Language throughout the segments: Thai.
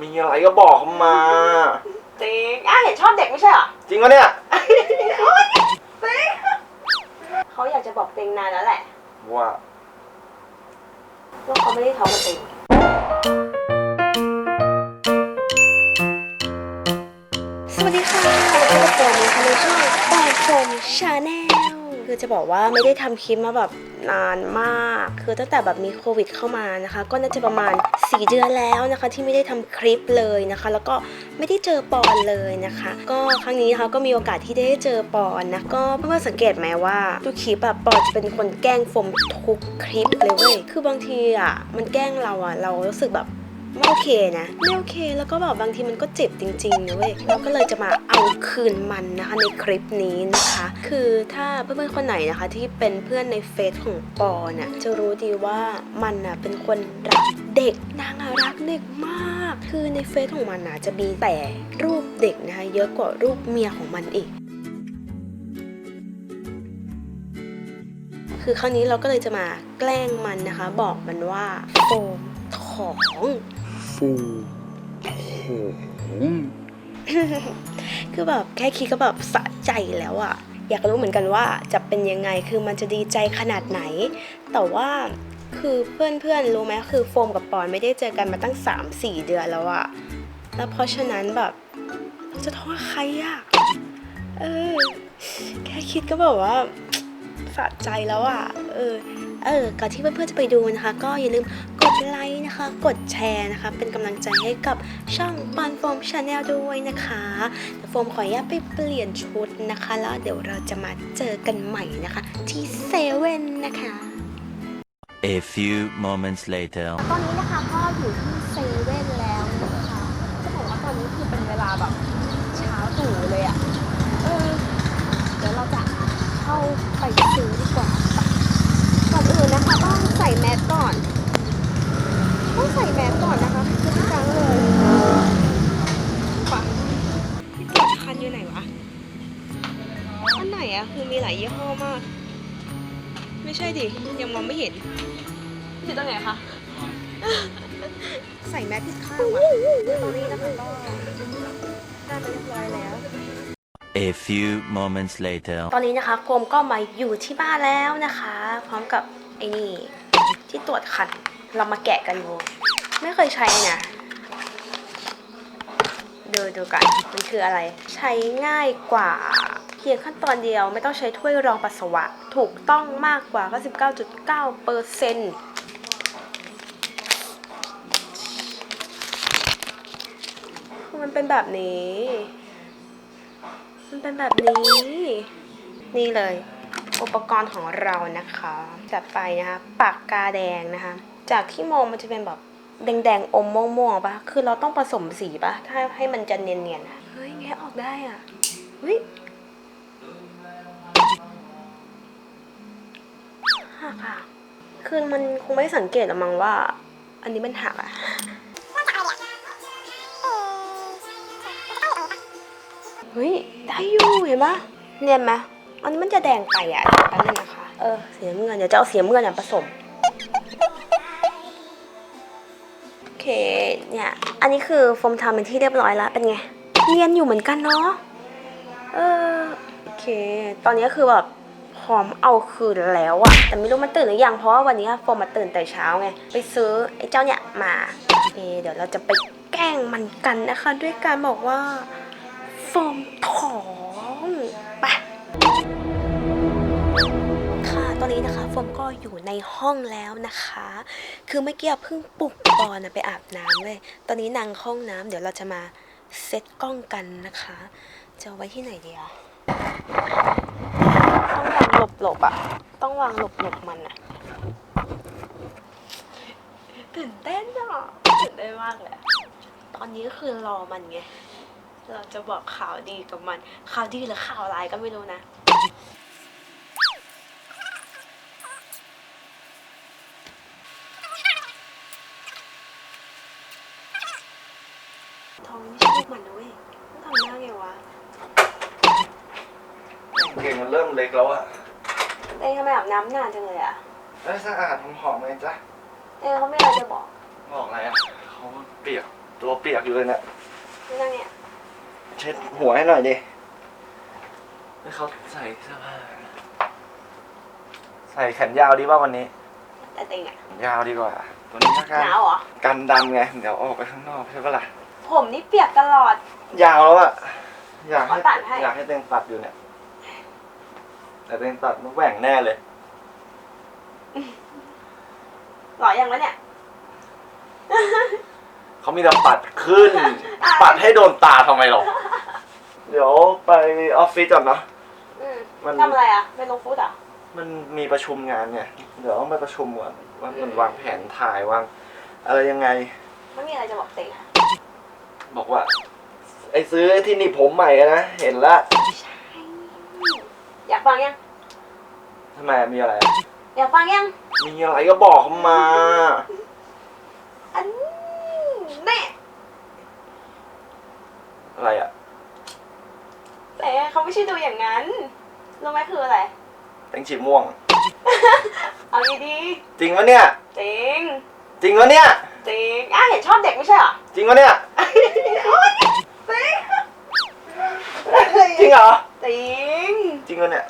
มีอะไรก็บอกเขามา จริงอะเห็นชอบเด็กไม่ใช่เหรอจริงวะเนี่ยเขาอยากจะบอกเต็งนานแล้วแหละว่าว่าเขาไม่ได้ท้องกับเต็งสวัสดีค่ะพบกับโฟมนะคะในช่องแปดโฟมชาแนล คือจะบอกว่าไม่ได้ทำคลิปมาแบบนานมาก คือตั้งแต่แบบมีโควิดเข้ามานะคะ ก็น่าจะประมาณ 4 เดือนแล้วนะคะ ที่ไม่ได้ทำคลิปเลยนะคะ แล้วก็ไม่ได้เจอปอนเลยนะคะ ก็ครั้งนี้นะคะก็มีโอกาสที่ได้เจอปอนนะก็เพื่อนๆสังเกตไหมว่าทุกคลิปอะปอนจะเป็นคนแกล้งโฟมทุกคลิปเลยเว้ยคือบางทีอะมันแกล้งเราอะเรารู้สึกแบบ ไม่โอเคนะไม่โอเค แล้วก็แบบบางทีมันก็เจ็บจริงๆนะเว้ยเราก็เลยจะมาเอาคืนมันนะคะในคลิปนี้นะคะ คือถ้าเพื่อนๆคนไหนนะคะ ที่เป็นเพื่อนในเฟซของปอน่ะจะรู้ดีว่ามันน่ะเป็นคนรักเด็กนางรักเด็กมาก คือในเฟซของมันน่ะจะมีแต่รูปเด็กนะคะเยอะกว่ารูปเมียของมันอีกคือครั้งนี้เราก็เลยจะมาแกล้งมันนะคะ บอกมันว่าโฟมทอง ฟูโหคือแบบแค่คิดก็แบบสะใจแล้วอะอยากรู้เหมือนกันว่าจะเป็นยังไงคือมันจะดีใจขนาดไหน แต่ว่าคือเพื่อนๆรู้ไหมคือโฟมกับปอนไม่ได้เจอกันมาตั้ง 3-4 เดือนแล้วอะแล้วเพราะฉะนั้นแบบจะโทษใครอะเออ แค่คิดก็แบบว่าสะใจแล้วอะเออ เออก่อนที่เพื่อนๆจะไปดูนะคะ ก็อย่าลืมกดไลค์นะคะ กดแชร์นะคะ เป็นกำลังใจให้กับช่องปอนโฟมชาแนลด้วยนะคะเดี๋ยวโฟมขออนุญาตไปเปลี่ยนชุดนะคะ แล้วเดี๋ยวเราจะมาเจอกันใหม่นะคะ ที่เซเว่นนะคะ A few moments later. ตอนนี้นะคะก็อยู่ที่เซเว่นแล้วนะคะจะบอกว่าตอนนี้คือเป็นเวลาแบบเช้าตรู่เลยอะ่ะ เออ เดี๋ยวเราจะเข้าไปซื้อดีกว่าไปก่อนอื่นนะคะต้องใส่ แมสก่อนต้องใส่แมสก่อนนะคะทุกครั้งเลยไปที่ตรวจคันอยู่ไหนวะอันไหนอะคือมีหลายยี่ห้อมาก ไม่ใช่ดิ ยังมองไม่เห็นอยู่ตรงไหนคะใส่แมสผิดข้างว่ะตอนนี้นะคะก็ได้มาเรียบร้อยแล้ว A few moments later. ตอนนี้นะคะโฟมก็มาอยู่ที่บ้านแล้วนะคะ พร้อมกับไอ้นี่ ที่ตรวจคัน เรามาแกะกันดูไม่เคยใช้นะดูดูกันมันคืออะไร ใช้ง่ายกว่า เพียงขั้นตอนเดียวไม่ต้องใช้ถ้วยรองปัสสาวะ ถูกต้องมากกว่า 99.9เปอร์เซ็นต์มันเป็นแบบนี้ มันเป็นแบบนี้ นี่เลย อุปกรณ์ของเรานะคะจัดไปนะคะปากกาแดงนะคะ จากที่มองมันจะเป็นแบบแดงๆอมม่วงๆปะคือเราต้องผสมสีปะถ้าให้มันจะเนียนๆเฮ้ยแงะออกได้อะเฮ้ยหักอะคือมันคงไม่สังเกตหรอกมั้งว่า อันนี้มันหักอะเฮ้ยได้อยู่เห็นปะเนียนไหม อันนี้มันจะแดงไปอะแป๊บนึงนะคะ เออสีน้ำเงินเดี๋ยวจะเอาสีน้ำเงินอะผสม โอเค เนี่ย อันนี้คือโฟมทำเป็นที่เรียบร้อยแล้ว เป็นไง เนียนอยู่เหมือนกันเนาะ เออ โอเค ตอนนี้คือแบบพร้อมเอาคืนแล้วอะแต่ไม่รู้มันตื่นหรือยัง เพราะว่าวันนี้โฟมมาตื่นแต่เช้าไง ไปซื้อไอ้เจ้าเนี่ยมาโอเคเดี๋ยวเราจะไปแกล้งมันกันนะคะ ด้วยการบอกว่าโฟมท้อ อยู่ในห้องแล้วนะคะ คือเมื่อกี้เพิ่งปลุกปอนนะไปอาบน้ำเลย ตอนนี้นางห้องน้ำเดี๋ยวเราจะมาเซตกล้องกันนะคะ จะไว้ที่ไหนดีอะต้องวางหลบหลบๆอะต้องวางหลบหลบๆมันอะตื่นเต้นอะตื่นเต้นมากเลยตอนนี้ก็คือรอมันไง เราจะบอกข่าวดีกับมัน ข่าวดีหรือข่าวร้ายก็ไม่รู้นะ ท้องไม่ใช่ลูกมันนะเว้ยต้องทำหน้าไงวะเก่งมันเริ่มเล็กแล้วอะเอ้ยทำไมอาบน้ำนานจังเลยอะได้สะอาดหอมๆไหมจ๊ะ เอ้ยเขาไม่อะไรจะบอกบอกอะไรอะเขาเปียก ตัวเปียกอยู่เลยเนะนี่นั่งเนี่ยเช็ดหัวให้หน่อยดิให้เขาใส่เสื้อผ้าใส่แขนยาวดีป่ะวันนี้ แต่ติงอะแขนยาวดีกว่า ตัวนี้นะครัหนาวเหรอ กันดำไง เดี๋ยวออกไปข้างนอกใช่ปะล่ะ ผมนี่เปียกตลอด ยาวแล้วอะอยากให้เขาตัดให้ อยากให้เต็งตัดอยู่เนี่ย แต่เต็งตัดมันแหว่งแน่เลย หล่อยังวะเนี่ย เขามีแต่ปัดขึ้นปัดให้โดนตาทำไมหรอเดี๋ยวไปออฟฟิศก่อนเนาะอืมมัน ทำอะไรอะไปลงฟูดเหรอะ มันมีประชุมงานไงเดี๋ยวต้องไปประชุมก่อนว่ามันอืมวางแผนถ่ายวาง อะไรยังไง ไม่มีอะไรจะบอกติงอะ บอกว่า ไอ้ซื้อที่หนี่ผมใหม่อะนะ เห็นละอยากฟังยัง ทำไมมีอะไรอะอยากฟังยัง มีอะไรก็บอกเขามา อันแน่อะไรอะแต่เขาไม่ใช่ดูอย่างนั้นรู้ไหมคืออะไร แตงฉีม่วง เอาดีจริงวะเนี่ยๆติง จริงวะเนี่ย ติงอะเห็นชอบเด็กไม่ใช่เหรอจริงวะเนี่ยติงจริงเหรอติงจริงวะเนี่ย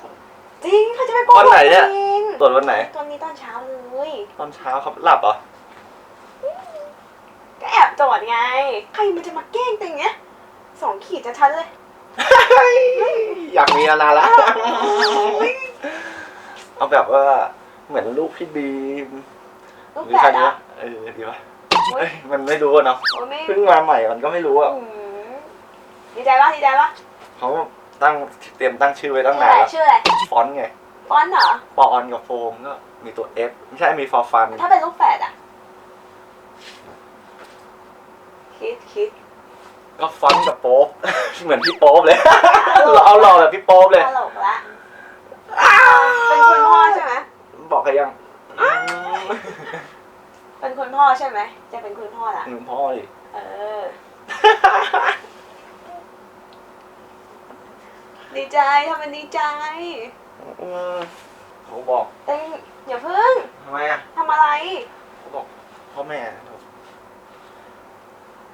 จริงเขาจะไปโกหกวันไหนเนี่ยติงตรวจวันไหน ตอนนี้ตอนเช้าเลยตอนเช้าครับหลับเหรอ ก็แอบตรวจไง ใครมันจะมาแกล้งติงเนี้ยสองขีดจะชัดเลย อยากมีมานานละเอาแบบว่าเหมือนลูกพี่บีมลูกหรือแฝใครดดีอะวะเออดีปะโอ๊ย เอ้ยมันไม่รู้อะเนาะโอ้ยไม่เพิ่งมาใหม่มันก็ไม่รู้อะอืมดีใจปะดีใจปะเขาตั้งเตรียมตั้งชื่อไว้ตั้งชื่อนาอะนไรแล้วชื่ออะไรฟอนต์ไงฟอนต์เหรอปออนกับโฟมก็มีตัว F ไม่ใช่มีฟอร์ฟันถ้าเป็นลูกแฝดอะ คิดคิดก็ฟอนต์กับโป๊ป เหมือนพี่โป๊ปเลย เราเอาหล่อแบบพี่โป๊ปเลยตลกละ เป็นคุณพ่อใช่ไหมบอกใครยัง เป็นคุณพ่อใช่ไหม จะเป็นคุณพ่อละหนึ่งพ่อดิเออ ดีใจทำเป็นดีใจ อืมเขาบอกเต้งอย่าพึ่งทำไมอะทำอะไร เขาบอกพ่อแม่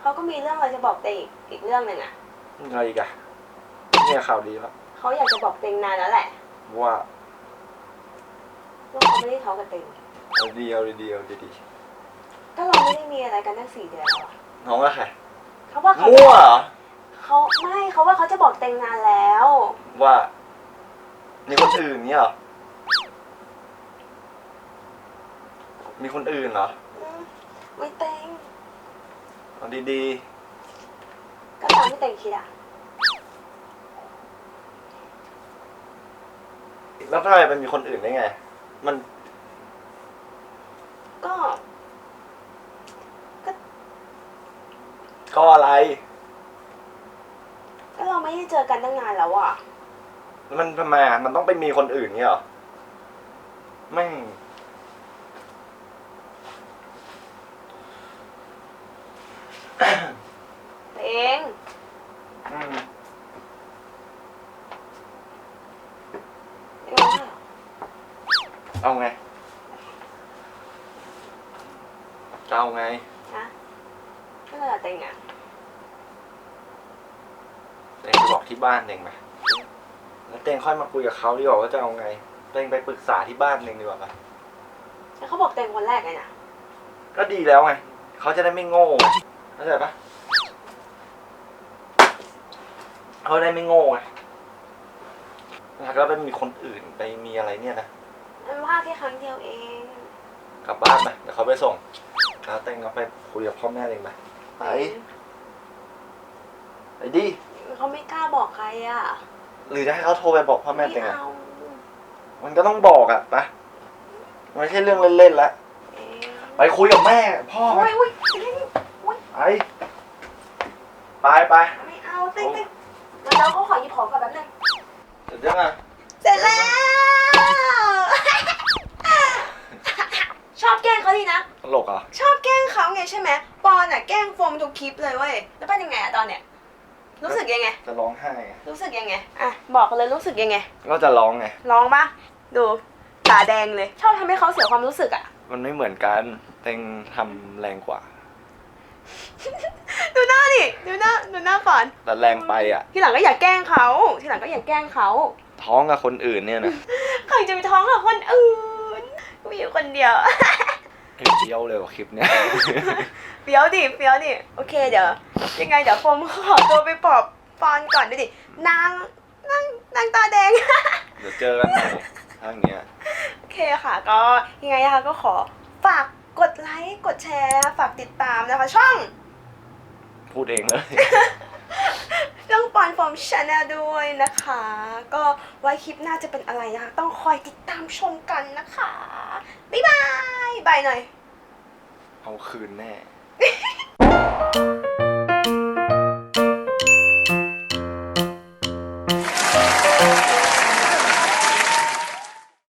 เขาก็มีเรื่องอะไรจะบอกเต้งอีกอีกเรื่องหนึ่งอะ อะไรอีกอะเนี่ยข่าวดีแล้วเขาอยากจะบอกเต้งนานแล้วแหละว่าว่าเขาไม่ได้ท้องกับเต้งเอาดีเอาดีเอาดีดีก็เราไม่ได้มีอะไรกันตั้งสี่เดือนแล้วอะน้องก็ใครเขาว่าเขามั่วเหรอเขาไม่เขาว่าเขาจะบอกเต็งนานแล้ว ว่ามีคนอื่นเนี่ยเหรอมีคนอื่นเหรออืมไม่เต็งเอาดีก็ตามที่เต็งคิดอะๆแล้วทำไมมันมีคนอื่นได้ไง มัน ก็ ก็อะไร ก็ เราไม่ได้เจอกันตั้งนานแล้วอะมันทำไมอะมันต้องไปมีคนอื่นเนี่ยเหรอไม่งเต็งอืม เต็งร้องไห้เหรอ เอาไงจะเอาไง ฮะไม่เลยอะเต็งอะ เตงไป บอกที่บ้านเองไหมแล้วเตงค่อยมาคุยกับเขาดีกว่าว่าจะเอาไงเตงไปปรึกษาที่บ้านเองดีกว่าปะแล้วเขาบอกเต็งคนแรกไงนะก็ดีแล้วไงเขาจะได้ไม่โง่ไงเข้าใจปะเขาได้ไม่โง่ไงแล้วก็ไปมีคนอื่นไปมีอะไรเนี่ยนะมันพลาดแค่ครั้งเดียวเอง กลับบ้านไปเดี๋ยวเขาไปส่งแล้วเตงก็ไปคุยกับพ่อแม่เองไปไปไปดิ เขาไม่กล้าบอกใครอะหรือจะให้เขาโทรไปบอกพ่อแม่ไม่เตงอะเอามันก็ต้องบอกอะปะมันไม่ใช่เรื่องเล่นๆแล้วเองไปคุยกับแม่ พ่อไปโอ้ยโอ้ยเต็งไปไปไปไม่เอาเต็งเต็งเดี๋ยวเราเขาขอหยิบของก่อนแป๊บนึงเดี๋ยวจะมาเสร็จแล้ว ชอบแกล้งเขาดีนะ ตลกเหรอะ ชอบแกล้งเขาไงใช่ไหมปอนอะแกล้งโฟมทุกคลิปเลยเว้ย แล้วเป็นยังไงอะตอนเนี้ย รู้สึกยังไง จะร้องไห้ไงรู้สึกยังไง อะ บอกกันเลยรู้สึกยังไง ก็จะร้องไง ร้องปะดู ตาแดงเลย ชอบทำให้เขาเสียความรู้สึกอะ มันไม่เหมือนกันเต็งทำแรงกว่า ดูหน้าดิ ดูหน้า ดูหน้าก่อน แต่แรงไปอะ ทีหลังก็อย่าแกล้งเขา ทีหลังก็อย่าแกล้งเขา ท้องกับคนอื่นเนี่ยนะใครจะไปท้องกับคนอื่นมีอยู่คนเดียวเฮ้ยเจียวเลยว่ะคลิปเนี้ย เฟี้ยวดิ เฟี้ยวดิ โอเคเดี๋ยว ยังไงเดี๋ยวโฟมขอตัวไปปลอบฟอนก่อนดูดินางนางนางตาแดง เดี๋ยวเจอกันใหม่ทางเนี้ย โอเคค่ะ ก็ยังไงนะคะก็ขอฝากกดไลค์กดแชร์ ฝากติดตามนะคะ ช่อง พูดเองเลย เรื่องปอนฟอร์มชาแนลด้วยนะคะ ก็ไว้คลิปหน้าจะเป็นอะไรนะคะ ต้องคอยติดตามชมกันนะคะ บ๊ายบายบายหน่อย เอาคืนแน่บ